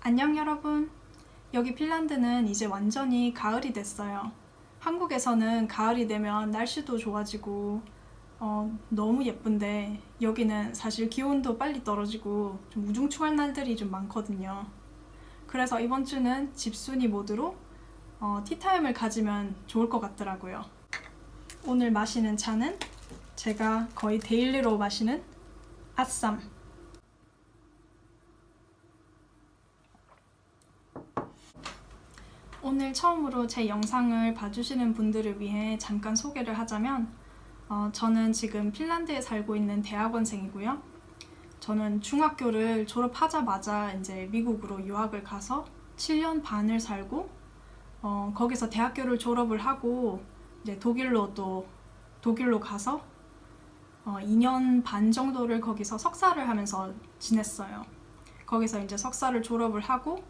안녕 여러분. 여기 핀란드는 이제 완전히 가을이 됐어요. 한국에서는 가을이 되면 날씨도 좋아지고 어, 너무 예쁜데 여기는 사실 기온도 빨리 떨어지고 좀 우중충한 날들이 좀 많거든요. 그래서 이번 주는 집순이 모드로 어, 티타임을 가지면 좋을 것 같더라고요. 오늘 마시는 차는 제가 거의 데일리로 마시는 아쌈. 오늘 처음으로 제 영상을 봐주시는 분들을 위해 잠깐 소개를 하자면 어, 저는 지금 핀란드에 살고 있는 대학원생이고요. 저는 중학교를 졸업하자마자 이제 미국으로 유학을 가서 7년 반을 살고 어, 거기서 대학교를 졸업을 하고 이제 독일로 또 독일로 가서 어, 2년 반 정도를 거기서 석사를 하면서 지냈어요. 거기서 이제 석사를 졸업을 하고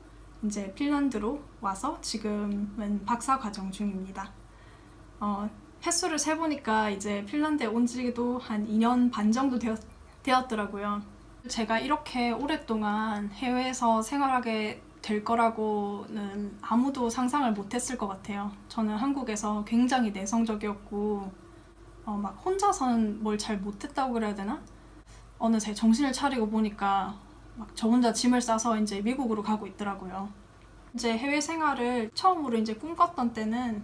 이제 핀란드로 와서 지금은 박사 과정 중입니다. 어, 횟수를 세보니까 이제 핀란드에 온 지도 한 2년 반 정도 되었, 되었더라고요. 제가 이렇게 오랫동안 해외에서 생활하게 될 거라고는 아무도 상상을 못했을 것 같아요. 저는 한국에서 굉장히 내성적이었고, 어, 막 혼자서는 뭘 잘 못했다고 그래야 되나? 어느새 정신을 차리고 보니까 막 저 혼자 짐을 싸서 이제 미국으로 가고 있더라고요. 이제 해외 생활을 처음으로 이제 꿈꿨던 때는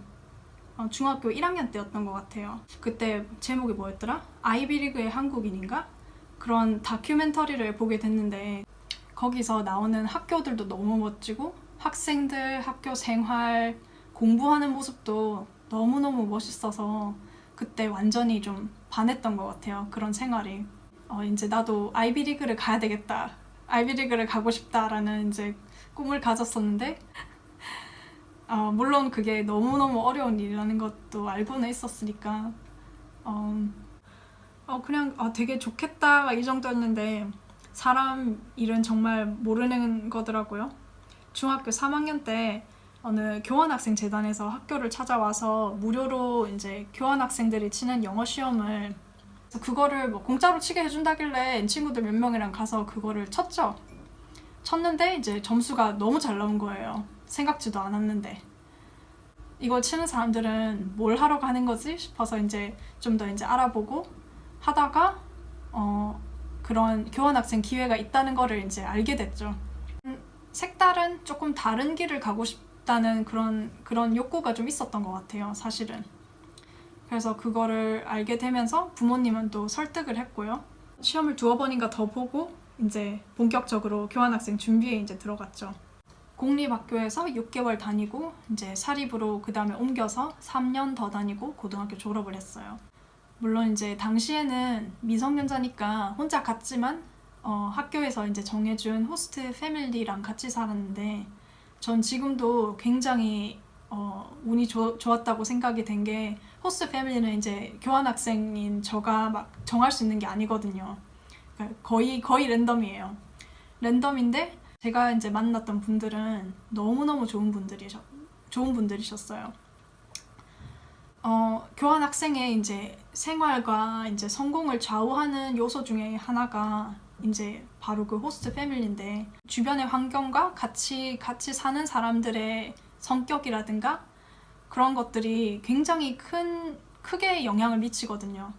어, 중학교 1학년 때였던 것 같아요. 그때 제목이 뭐였더라? 아이비리그의 한국인인가? 그런 다큐멘터리를 보게 됐는데 거기서 나오는 학교들도 너무 멋지고 학생들 학교 생활 공부하는 모습도 너무너무 멋있어서 그때 완전히 좀 반했던 것 같아요. 그런 생활이. 어, 이제 나도 아이비리그를 가야 되겠다. 아이비리그를 가고 싶다라는 이제 꿈을 가졌었는데 어, 물론 그게 너무너무 어려운 일이라는 것도 알고는 있었으니까 어, 어, 그냥 어, 되게 좋겠다 이 정도였는데 사람 일은 정말 모르는 거더라고요. 중학교 3학년 때 어느 교환학생 재단에서 학교를 찾아와서 무료로 이제 교환학생들이 치는 영어 시험을 그래서 그거를 뭐 공짜로 치게 해준다길래 친구들 몇 명이랑 가서 그거를 쳤죠. 쳤는데 이제 점수가 너무 잘 나온 거예요. 생각지도 않았는데. 이걸 치는 사람들은 뭘 하러 가는 거지 싶어서 이제 좀 더 이제 알아보고 하다가 어 그런 교환학생 기회가 있다는 거를 이제 알게 됐죠. 음, 색다른 조금 다른 길을 가고 싶다는 그런 그런 욕구가 좀 있었던 것 같아요. 사실은. 그래서 그거를 알게 되면서 부모님은 또 설득을 했고요. 시험을 두어 번인가 더 보고 이제 본격적으로 교환학생 준비에 이제 들어갔죠. 공립학교에서 6개월 다니고 이제 사립으로 그 다음에 옮겨서 3년 더 다니고 고등학교 졸업을 했어요. 물론 이제 당시에는 미성년자니까 혼자 갔지만 어, 학교에서 이제 정해준 호스트 패밀리랑 같이 살았는데 전 지금도 굉장히 어, 운이 좋, 좋았다고 생각이 된 게 호스트 패밀리는 이제 교환 학생인 저가 막 정할 수 있는 게 아니거든요. 그러니까 거의 거의 랜덤이에요. 랜덤인데 제가 이제 만났던 분들은 너무너무 좋은 분들이셨 좋은 분들이셨어요. 어, 교환 학생의 이제 생활과 이제 성공을 좌우하는 요소 중에 하나가 이제 바로 그 호스트 패밀리인데 주변의 환경과 같이 같이 사는 사람들의 성격이라든가 그런 것들이 굉장히 큰 크게 영향을 미치거든요.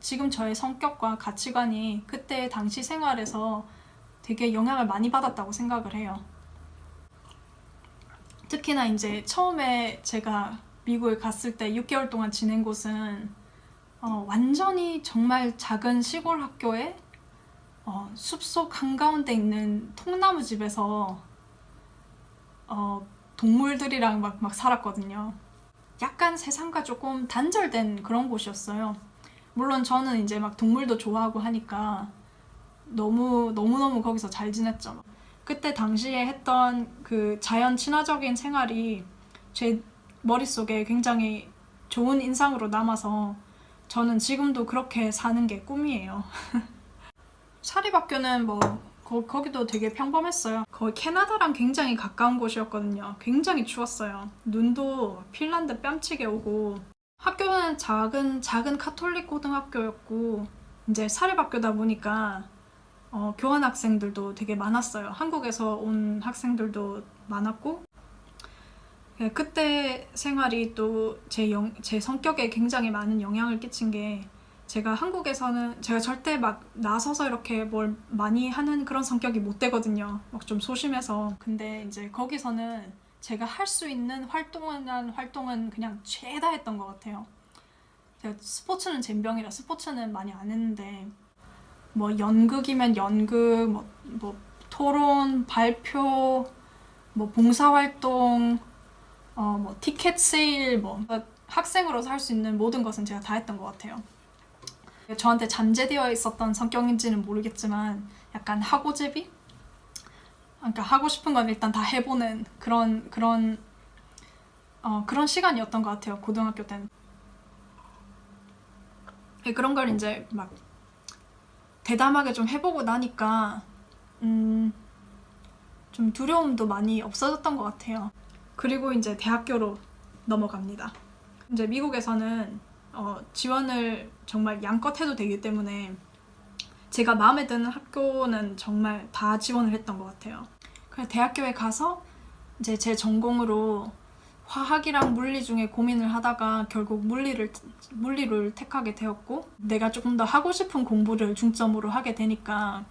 지금 저의 성격과 가치관이 그때 당시 생활에서 되게 영향을 많이 받았다고 생각을 해요. 특히나 이제 처음에 제가 미국에 갔을 때 6개월 동안 지낸 곳은 어, 완전히 정말 작은 시골 학교에 어, 숲속 한가운데 있는 통나무 집에서 어, 동물들이랑 막, 막 살았거든요. 약간 세상과 조금 단절된 그런 곳이었어요. 물론 저는 이제 막 동물도 좋아하고 하니까 너무 너무너무 거기서 잘 지냈죠. 그때 당시에 했던 그 자연 친화적인 생활이 제 머릿속에 굉장히 좋은 인상으로 남아서 저는 지금도 그렇게 사는 게 꿈이에요. 사립학교는 뭐 거, 거기도 되게 평범했어요. 거의 캐나다랑 굉장히 가까운 곳이었거든요. 굉장히 추웠어요. 눈도 핀란드 뺨치게 오고 학교는 작은 작은 카톨릭 고등학교였고 이제 사립학교다 보니까 어, 교환 학생들도 되게 많았어요. 한국에서 온 학생들도 많았고 예, 그때 생활이 또 제 제 성격에 굉장히 많은 영향을 끼친 게 제가 한국에서는 제가 절대 막 나서서 이렇게 뭘 많이 하는 그런 성격이 못 되거든요. 막 좀 소심해서. 근데 이제 거기서는 제가 할 수 있는 활동은 활동은 그냥 죄다 했던 것 같아요. 제가 스포츠는 젬병이라 스포츠는 많이 안 했는데 뭐 연극이면 연극, 뭐, 뭐 토론, 발표, 뭐 봉사활동, 어, 뭐 티켓 세일, 뭐 학생으로서 할 수 있는 모든 것은 제가 다 했던 것 같아요. 저한테 잠재되어 있었던 성격인지는 모르겠지만 약간 하고제비? 그러니까 하고 싶은 건 일단 다 해보는 그런 그런 어, 그런 시간이었던 것 같아요 고등학교 때는. 예, 그런 걸 이제 막 대담하게 좀 해보고 나니까 음, 좀 두려움도 많이 없어졌던 것 같아요. 그리고 이제 대학교로 넘어갑니다. 이제 미국에서는 어, 지원을 정말 양껏 해도 되기 때문에 제가 마음에 드는 학교는 정말 다 지원을 했던 것 같아요. 그래서 대학교에 가서 이제 제 전공으로 화학이랑 물리 중에 고민을 하다가 결국 물리를 물리를 택하게 되었고 내가 조금 더 하고 싶은 공부를 중점으로 하게 되니까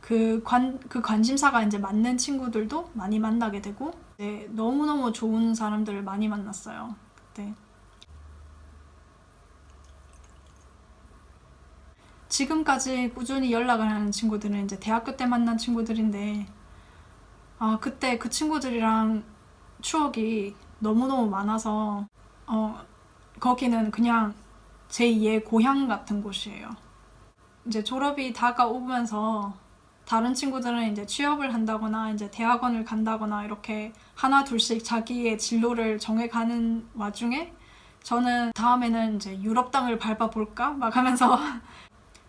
그관그 관심사가 이제 맞는 친구들도 많이 만나게 되고 이제 너무너무 좋은 사람들을 많이 만났어요. 그때. 지금까지 꾸준히 연락을 하는 친구들은 이제 대학교 때 만난 친구들인데 아 그때 그 친구들이랑 추억이 너무너무 많아서 어 거기는 그냥 제2의 고향 같은 곳이에요. 이제 졸업이 다가오면서 다른 친구들은 이제 취업을 한다거나 이제 대학원을 간다거나 이렇게 하나 둘씩 자기의 진로를 정해가는 와중에 저는 다음에는 이제 유럽 땅을 밟아볼까 막 하면서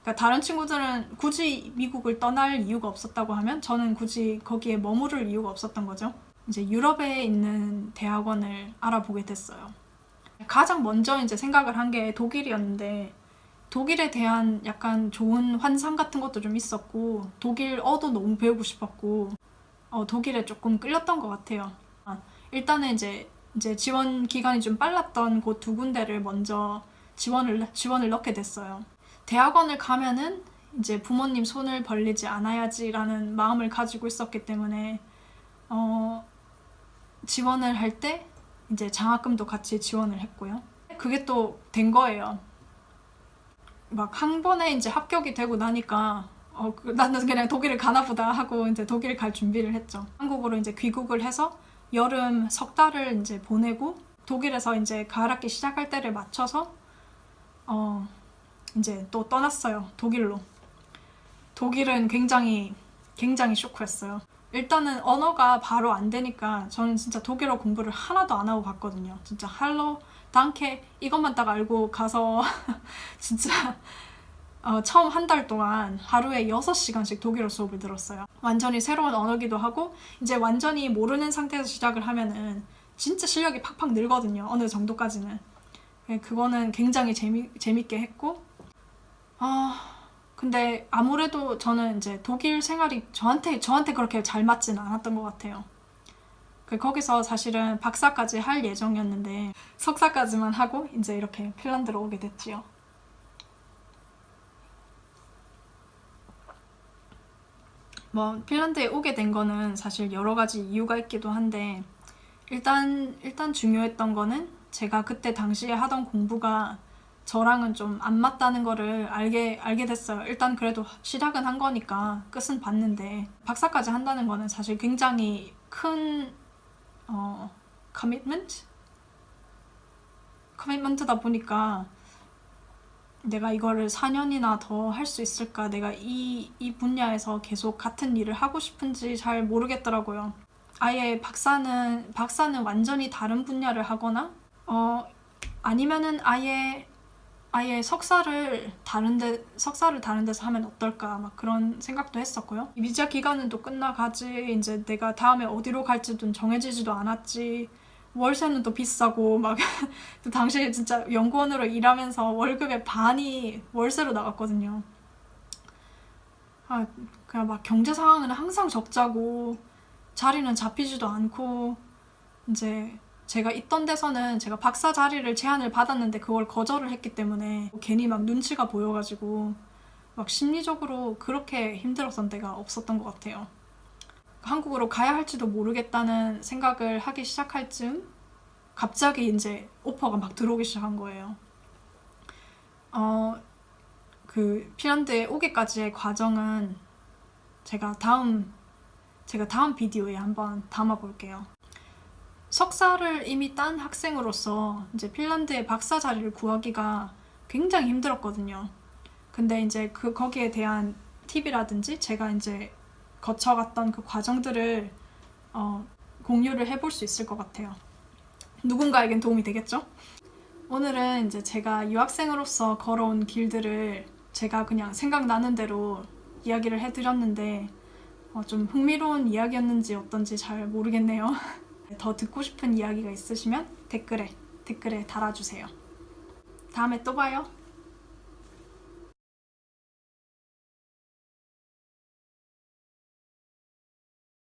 그러니까 다른 친구들은 굳이 미국을 떠날 이유가 없었다고 하면 저는 굳이 거기에 머무를 이유가 없었던 거죠. 이제 유럽에 있는 대학원을 알아보게 됐어요. 가장 먼저 이제 생각을 한 게 독일이었는데 독일에 대한 약간 좋은 환상 같은 것도 좀 있었고 독일어도 너무 배우고 싶었고 어, 독일에 조금 끌렸던 것 같아요. 아, 일단은 이제 이제 지원 기간이 좀 빨랐던 곳 두 군데를 먼저 지원을 지원을 넣게 됐어요. 대학원을 가면은 이제 부모님 손을 벌리지 않아야지라는 마음을 가지고 있었기 때문에 어, 지원을 할 때 이제 장학금도 같이 지원을 했고요. 그게 또 된 거예요. 막 한 번에 이제 합격이 되고 나니까 어, 그, 나는 그냥 독일을 가나 보다 하고 이제 독일 갈 준비를 했죠. 한국으로 이제 귀국을 해서 여름 석 달을 이제 보내고 독일에서 이제 가을 학기 시작할 때를 맞춰서 어, 이제 또 떠났어요. 독일로. 독일은 굉장히 굉장히 쇼크였어요. 일단은 언어가 바로 안 되니까 저는 진짜 독일어 공부를 하나도 안 하고 갔거든요. 진짜 할로, 단케 이것만 딱 알고 가서 진짜 어, 처음 한 달 동안 하루에 6시간씩 독일어 수업을 들었어요. 완전히 새로운 언어기도 하고 이제 완전히 모르는 상태에서 시작을 하면은 진짜 실력이 팍팍 늘거든요. 어느 정도까지는. 예, 그거는 굉장히 재미, 재밌게 했고 아, 근데 아무래도 저는 이제 독일 생활이 저한테, 저한테 그렇게 잘 맞지는 않았던 것 같아요. 그 거기서 사실은 박사까지 할 예정이었는데 석사까지만 하고 이제 이렇게 핀란드로 오게 됐지요. 뭐 핀란드에 오게 된 거는 사실 여러 가지 이유가 있기도 한데 일단 일단 중요했던 거는 제가 그때 당시에 하던 공부가 저랑은 좀 안 맞다는 거를 알게 알게 됐어요. 일단 그래도 시작은 한 거니까 끝은 봤는데 박사까지 한다는 거는 사실 굉장히 큰 어, 커미트먼트? 커미트먼트다 보니까 내가 이거를 4년이나 더 할 수 있을까? 내가 이, 이 분야에서 계속 같은 일을 하고 싶은지 잘 모르겠더라고요. 아예 박사는, 박사는 완전히 다른 분야를 하거나, 어, 아니면은 아예 아예 석사를 다른데 석사를 다른 데서 하면 어떨까 막 그런 생각도 했었고요. 비자 기간은 또 끝나가지 이제 내가 다음에 어디로 갈지도 정해지지도 않았지. 월세는 또 비싸고 막 그 당시에 진짜 연구원으로 일하면서 월급의 반이 월세로 나갔거든요. 아, 그냥 막 경제 상황은 항상 적자고 자리는 잡히지도 않고 이제 제가 있던 데서는 제가 박사 자리를 제안을 받았는데 그걸 거절을 했기 때문에 괜히 막 눈치가 보여가지고 막 심리적으로 그렇게 힘들었던 때가 없었던 것 같아요. 한국으로 가야 할지도 모르겠다는 생각을 하기 시작할 즈음 갑자기 이제 오퍼가 막 들어오기 시작한 거예요. 어, 그 핀란드에 오기까지의 과정은 제가 다음 제가 다음 비디오에 한번 담아 볼게요. 석사를 이미 딴 학생으로서 이제 핀란드의 박사 자리를 구하기가 굉장히 힘들었거든요. 근데 이제 그 거기에 대한 팁이라든지 제가 이제 거쳐갔던 그 과정들을 어, 공유를 해볼 수 있을 것 같아요. 누군가에겐 도움이 되겠죠? 오늘은 이제 제가 유학생으로서 걸어온 길들을 제가 그냥 생각나는 대로 이야기를 해드렸는데 어, 좀 흥미로운 이야기였는지 어떤지 잘 모르겠네요. 더 듣고 싶은 이야기가 있으시면 댓글에 댓글에 달아주세요. 다음에 또 봐요.